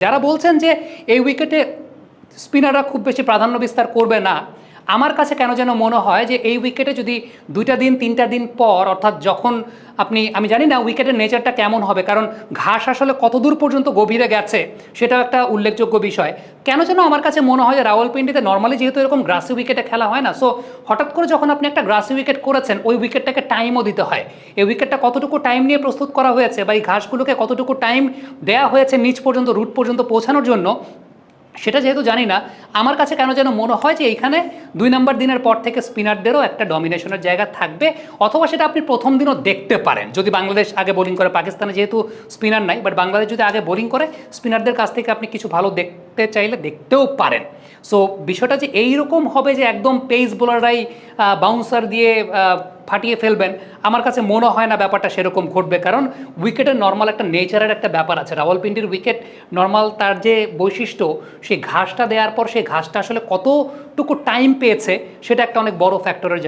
যারা বলছেন যে এই উইকেটে স্পিনাররা খুব বেশি প্রাধান্য বিস্তার করবে না আমার কাছে কেন যেন মনে হয় যে এই উইকেটে যদি দুইটা দিন, তিনটা দিন পর, অর্থাৎ যখন আপনি, আমি জানি না উইকেটের নেচারটা কেমন হবে, কারণ ঘাস আসলে কতদূর পর্যন্ত গভীরে গেছে, সেটাও একটা উল্লেখযোগ্য বিষয়। কেন যেন আমার কাছে মনে হয় যে রাওয়ালপিন্ডিতে নর্মালি যেহেতু এরকম গ্রাসি উইকেটে খেলা হয় না সো হঠাৎ করে যখন আপনি একটা গ্রাসি উইকেট করেছেন, ওই উইকেটটাকে টাইমও দিতে হয়। এই উইকেটটা কতটুকু টাইম নিয়ে প্রস্তুত করা হয়েছে বা এই ঘাসগুলোকে কতটুকু টাইম দেয়া হয়েছে নিচ পর্যন্ত রুট পর্যন্ত পৌঁছানোর জন্য সেটা যেহেতু জানি না, আমার কাছে কেন যেন মনে হয় যে এইখানে দুই নম্বর দিনের পর থেকে স্পিনারদেরও একটা ডমিনেশনের জায়গা থাকবে, অথবা সেটা আপনি প্রথম দিনও দেখতে পারেন। যদি বাংলাদেশ আগে বোলিং করে, পাকিস্তানে যেহেতু স্পিনার নাই বাট বাংলাদেশ যদি আগে বোলিং করে স্পিনারদের কাছ থেকে আপনি কিছু ভালো দেখতে চাইলে দেখতেও পারেন। সো বিষয়টা যে এইরকম হবে যে একদম পেস বোলাররাই বাউন্সার দিয়ে ফাটিয়ে ফেলবেন। আমার কাছে মনে হয় না ব্যাপারটা সেরকম ঘটবে। কারণ উইকেটের নর্মাল একটা নেচারের একটা ব্যাপার আছে। রাওয়ালপিন্ডির উইকেট নর্মাল তার যে বৈশিষ্ট্য, সেই ঘাসটা দেওয়ার পর সেই ঘাসটা আসলে কতটুকু টাইম পেয়েছে, সেটা একটা অনেক বড় ফ্যাক্টরের